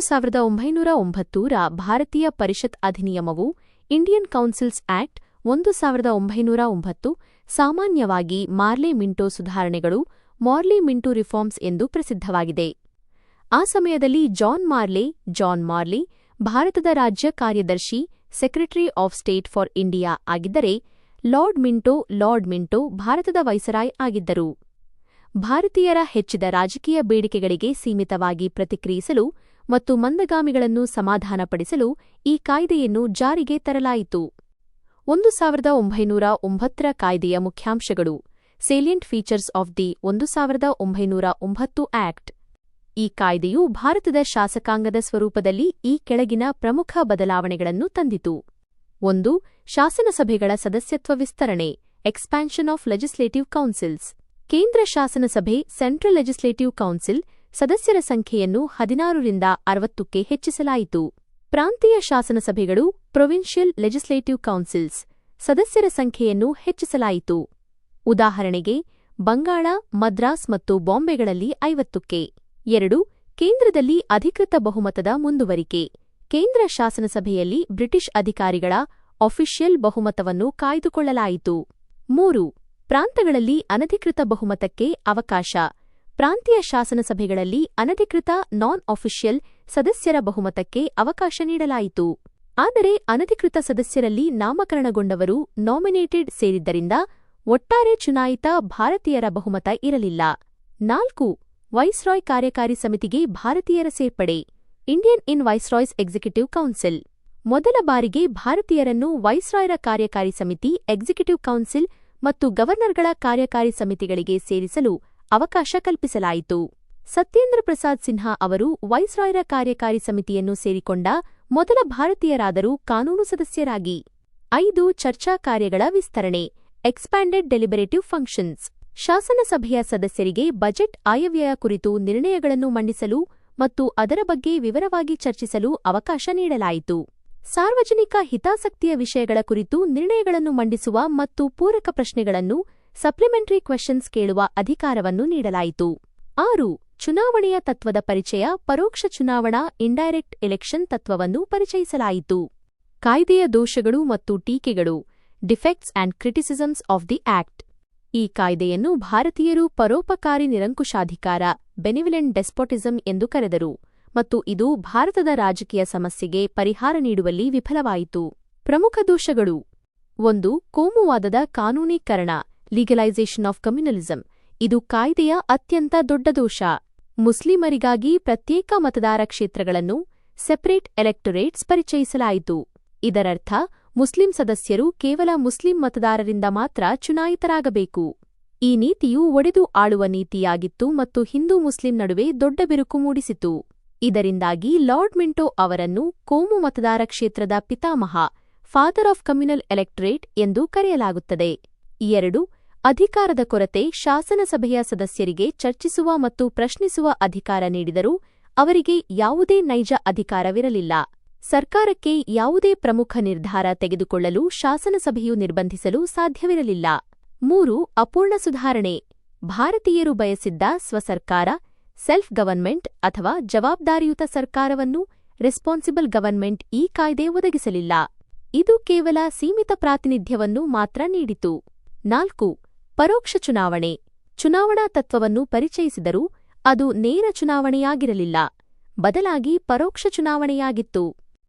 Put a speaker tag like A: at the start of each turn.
A: ಸಾವಿರದ ಒಂಬೈನೂರ ಒಂಬತ್ತೂರ ಭಾರತೀಯ ಪರಿಷತ್ ಅಧಿನಿಯಮವು ಇಂಡಿಯನ್ ಕೌನ್ಸಿಲ್ಸ್ ಆಕ್ಟ್ ಒಂದು ಸಾವಿರದ ಒಂಬೈನೂರ ಒಂಬತ್ತು ಸಾಮಾನ್ಯವಾಗಿ ಮಾರ್ಲೆ ಮಿಂಟೋ ಸುಧಾರಣೆಗಳು, ಮಾರ್ಲಿ ಮಿಂಟೋ ರಿಫಾರ್ಮ್ಸ್ ಎಂದು ಪ್ರಸಿದ್ಧವಾಗಿದೆ. ಆ ಸಮಯದಲ್ಲಿ ಜಾನ್ ಮಾರ್ಲೆ, ಜಾನ್ ಮಾರ್ಲಿ ಭಾರತದ ರಾಜ್ಯ ಕಾರ್ಯದರ್ಶಿ, secretary of state for India ಆಗಿದ್ದರೆ ಲಾರ್ಡ್ ಮಿಂಟೋ ಲಾರ್ಡ್ ಮಿಂಟೋ ಭಾರತದ ವೈಸರಾಯ್ ಆಗಿದ್ದರು. ಭಾರತೀಯರ ಹೆಚ್ಚಿದ ರಾಜಕೀಯ ಬೇಡಿಕೆಗಳಿಗೆ ಸೀಮಿತವಾಗಿ ಪ್ರತಿಕ್ರಿಯಿಸಲು ಮತ್ತು ಮಂದಗಾಮಿಗಳನ್ನು ಸಮಾಧಾನಪಡಿಸಲು ಈ ಕಾಯ್ದೆಯನ್ನು ಜಾರಿಗೆ ತರಲಾಯಿತು. ಒಂದು ಸಾವಿರದ ಒಂಬೈನೂರ ಒಂಬತ್ತರ ಕಾಯ್ದೆಯ ಮುಖ್ಯಾಂಶಗಳು ಸೇಲಿಯಂಟ್ ಫೀಚರ್ಸ್ ಆಫ್ ದಿ ಒಂದು ಸಾವಿರದ ಒಂಬೈನೂರ ಒಂಬತ್ತು ಆಕ್ಟ್ ಈ ಕಾಯ್ದೆಯು ಭಾರತದ ಶಾಸಕಾಂಗದ ಸ್ವರೂಪದಲ್ಲಿ ಈ ಕೆಳಗಿನ ಪ್ರಮುಖ ಬದಲಾವಣೆಗಳನ್ನು ತಂದಿತು. ಒಂದು, ಶಾಸನಸಭೆಗಳ ಸದಸ್ಯತ್ವ ವಿಸ್ತರಣೆ ಎಕ್ಸ್ಪ್ಯಾನ್ಷನ್ ಆಫ್ ಲೆಜಿಸ್ಲೇಟಿವ್ ಕೌನ್ಸಿಲ್ಸ್ ಕೇಂದ್ರ ಶಾಸನಸಭೆ ಸೆಂಟ್ರಲ್ ಲೆಜಿಸ್ಲೇಟಿವ್ ಕೌನ್ಸಿಲ್ ಸದಸ್ಯರ ಸಂಖ್ಯೆಯನ್ನು ಹದಿನಾರರಿಂದ ಅರವತ್ತಕ್ಕೆ ಹೆಚ್ಚಿಸಲಾಯಿತು. ಪ್ರಾಂತೀಯ ಶಾಸನಸಭೆಗಳು, ಪ್ರೊವಿನ್ಷಿಯಲ್ ಲೆಜಿಸ್ಲೇಟಿವ್ ಕೌನ್ಸಿಲ್ಸ್, ಸದಸ್ಯರ ಸಂಖ್ಯೆಯನ್ನು ಹೆಚ್ಚಿಸಲಾಯಿತು. ಉದಾಹರಣೆಗೆ, ಬಂಗಾಳ, ಮದ್ರಾಸ್ ಮತ್ತು ಬಾಂಬೆಗಳಲ್ಲಿ ಐವತ್ತಕ್ಕೆ. ಎರಡು, ಕೇಂದ್ರದಲ್ಲಿ ಅಧಿಕೃತ ಬಹುಮತದ ಮುಂದುವರಿಕೆ. ಕೇಂದ್ರ ಶಾಸನಸಭೆಯಲ್ಲಿ ಬ್ರಿಟಿಷ್ ಅಧಿಕಾರಿಗಳ ಅಫಿಷಿಯಲ್ ಬಹುಮತವನ್ನು ಕಾಯ್ದುಕೊಳ್ಳಲಾಯಿತು. ಮೂರು, ಪ್ರಾಂತಗಳಲ್ಲಿ ಅನಧಿಕೃತ ಬಹುಮತಕ್ಕೆ ಅವಕಾಶ. ಪ್ರಾಂತೀಯ ಶಾಸನಸಭೆಗಳಲ್ಲಿ ಅನಧಿಕೃತ ನಾನ್ ಆಫಿಷಿಯಲ್ ಸದಸ್ಯರ ಬಹುಮತಕ್ಕೆ ಅವಕಾಶ ನೀಡಲಾಯಿತು. ಆದರೆ ಅನಧಿಕೃತ ಸದಸ್ಯರಲ್ಲಿ ನಾಮಕರಣಗೊಂಡವರು ನಾಮಿನೇಟೆಡ್ ಸೇರಿದ್ದರಿಂದ ಒಟ್ಟಾರೆ ಚುನಾಯಿತ ಭಾರತೀಯರ ಬಹುಮತ ಇರಲಿಲ್ಲ. ನಾಲ್ಕು, ವೈಸ್ರಾಯ್ ಕಾರ್ಯಕಾರಿ ಸಮಿತಿಗೆ ಭಾರತೀಯರ ಸೇರ್ಪಡೆ, Indian in viceroy's executive council. ಮೊದಲ ಬಾರಿಗೆ ಭಾರತೀಯರನ್ನು ವೈಸ್ರಾಯ್ರ ಕಾರ್ಯಕಾರಿ ಸಮಿತಿ, ಎಕ್ಸಿಕ್ಯೂಟಿವ್ ಕೌನ್ಸಿಲ್ ಮತ್ತು ಗವರ್ನರ್ಗಳ ಕಾರ್ಯಕಾರಿ ಸಮಿತಿಗಳಿಗೆ ಸೇರಿಸಲು ಅವಕಾಶ ಕಲ್ಪಿಸಲಾಯಿತು. ಸತ್ಯೇಂದ್ರ ಪ್ರಸಾದ್ ಸಿನ್ಹಾ ಅವರು ವೈಸ್ರಾಯ್ರ ಕಾರ್ಯಕಾರಿ ಸಮಿತಿಯನ್ನು ಸೇರಿಕೊಂಡ ಮೊದಲ ಭಾರತೀಯರಾದರೂ ಕಾನೂನು ಸದಸ್ಯರಾಗಿ. ಐದು ಚರ್ಚಾ ಕಾರ್ಯಗಳ ವಿಸ್ತರಣೆ ಎಕ್ಸ್ಪ್ಯಾಂಡೆಡ್ ಡೆಲಿಬರೇಟಿವ್ ಫಂಕ್ಷನ್ಸ್ ಶಾಸನಸಭೆಯ ಸದಸ್ಯರಿಗೆ ಬಜೆಟ್ ಆಯವ್ಯಯ ಕುರಿತು ನಿರ್ಣಯಗಳನ್ನು ಮಂಡಿಸಲು ಮತ್ತು ಅದರ ಬಗ್ಗೆ ವಿವರವಾಗಿ ಚರ್ಚಿಸಲು ಅವಕಾಶ ನೀಡಲಾಯಿತು. ಸಾರ್ವಜನಿಕ ಹಿತಾಸಕ್ತಿಯ ವಿಷಯಗಳ ಕುರಿತು ನಿರ್ಣಯಗಳನ್ನು ಮಂಡಿಸುವ ಮತ್ತು ಪೂರಕ ಪ್ರಶ್ನೆಗಳನ್ನು ಸಪ್ಲಿಮೆಂಟರಿ ಕ್ವೆಶನ್ಸ್ ಕೇಳುವ ಅಧಿಕಾರವನ್ನು ನೀಡಲಾಯಿತು. ಆರು, ಚುನಾವಣೆಯ ತತ್ವದ ಪರಿಚಯ ಪರೋಕ್ಷ ಚುನಾವಣಾ ಇಂಡೈರೆಕ್ಟ್ ಎಲೆಕ್ಷನ್ ತತ್ವವನ್ನು ಪರಿಚಯಿಸಲಾಯಿತು. ಕಾಯ್ದೆಯ ದೋಷಗಳು ಮತ್ತು ಟೀಕೆಗಳು defects and criticisms of the act ಈ ಕಾಯ್ದೆಯನ್ನು ಭಾರತೀಯರು ಪರೋಪಕಾರಿ ನಿರಂಕುಶಾಧಿಕಾರ ಬೆನಿವಿಲೆಂಟ್ ಡೆಸ್ಪೋಟಿಸಂ ಎಂದು ಕರೆದರು ಮತ್ತು ಇದು ಭಾರತದ ರಾಜಕೀಯ ಸಮಸ್ಯೆಗೆ ಪರಿಹಾರ ನೀಡುವಲ್ಲಿ ವಿಫಲವಾಯಿತು. ಪ್ರಮುಖ ದೋಷಗಳು. ಒಂದು, ಕೋಮುವಾದದ ಕಾನೂನೀಕರಣ. ಲೀಗಲೈಸೇಷನ್ ಆಫ್ ಕಮ್ಯುನಲಿಸಂ ಇದು ಕಾಯ್ದೆಯ ಅತ್ಯಂತ ದೊಡ್ಡ ದೋಷ. ಮುಸ್ಲಿಮರಿಗಾಗಿ ಪ್ರತ್ಯೇಕ ಮತದಾರ ಕ್ಷೇತ್ರಗಳನ್ನು ಸೆಪರೇಟ್ ಎಲೆಕ್ಟೊರೇಟ್ಸ್ ಪರಿಚಯಿಸಲಾಯಿತು. ಇದರರ್ಥ, ಮುಸ್ಲಿಂ ಸದಸ್ಯರು ಕೇವಲ ಮುಸ್ಲಿಂ ಮತದಾರರಿಂದ ಮಾತ್ರ ಚುನಾಯಿತರಾಗಬೇಕು. ಈ ನೀತಿಯು ಒಡೆದು ಆಳುವ ನೀತಿಯಾಗಿತ್ತು ಮತ್ತು ಹಿಂದೂ ಮುಸ್ಲಿಂ ನಡುವೆ ದೊಡ್ಡ ಬಿರುಕು ಮೂಡಿಸಿತು. ಇದರಿಂದಾಗಿ ಲಾರ್ಡ್ ಮಿಂಟೋ ಅವರನ್ನು ಕೋಮು ಮತದಾರ ಕ್ಷೇತ್ರದ ಪಿತಾಮಹ ಫಾದರ್ ಆಫ್ ಕಮ್ಯುನಲ್ ಎಲೆಕ್ಟರೇಟ್ ಎಂದು ಕರೆಯಲಾಗುತ್ತದೆ. ಎರಡು ಅಧಿಕಾರದ ಕೊರತೆ ಶಾಸನಸಭೆಯ ಸದಸ್ಯರಿಗೆ ಚರ್ಚಿಸುವ ಮತ್ತು ಪ್ರಶ್ನಿಸುವ ಅಧಿಕಾರ ನೀಡಿದರೂ ಅವರಿಗೆ ಯಾವುದೇ ನೈಜ ಅಧಿಕಾರವಿರಲಿಲ್ಲ. ಸರ್ಕಾರಕ್ಕೆ ಯಾವುದೇ ಪ್ರಮುಖ ನಿರ್ಧಾರ ತೆಗೆದುಕೊಳ್ಳಲು ಶಾಸನಸಭೆಯು ನಿರ್ಬಂಧಿಸಲು ಸಾಧ್ಯವಿರಲಿಲ್ಲ. ಮೂರು, ಅಪೂರ್ಣ ಸುಧಾರಣೆ. ಭಾರತೀಯರು ಬಯಸಿದ್ದ ಸ್ವಸರ್ಕಾರ ಸೆಲ್ಫ್ ಗವರ್ನ್ಮೆಂಟ್ ಅಥವಾ ಜವಾಬ್ದಾರಿಯುತ ಸರ್ಕಾರವನ್ನು ರೆಸ್ಪಾನ್ಸಿಬಲ್ ಗವರ್ನ್ಮೆಂಟ್ ಈ ಕಾಯ್ದೆ ಒದಗಿಸಲಿಲ್ಲ. ಇದು ಕೇವಲ ಸೀಮಿತ ಪ್ರಾತಿನಿಧ್ಯವನ್ನು ಮಾತ್ರ ನೀಡಿತು. ನಾಲ್ಕು ಪರೋಕ್ಷ ಚುನಾವಣೆ. ಚುನಾವಣಾ ತತ್ವವನ್ನು ಪರಿಚಯಿಸಿದರೂ ಅದು ನೇರ ಚುನಾವಣೆಯಾಗಿರಲಿಲ್ಲ. ಬದಲಾಗಿ ಪರೋಕ್ಷ ಚುನಾವಣೆಯಾಗಿತ್ತು.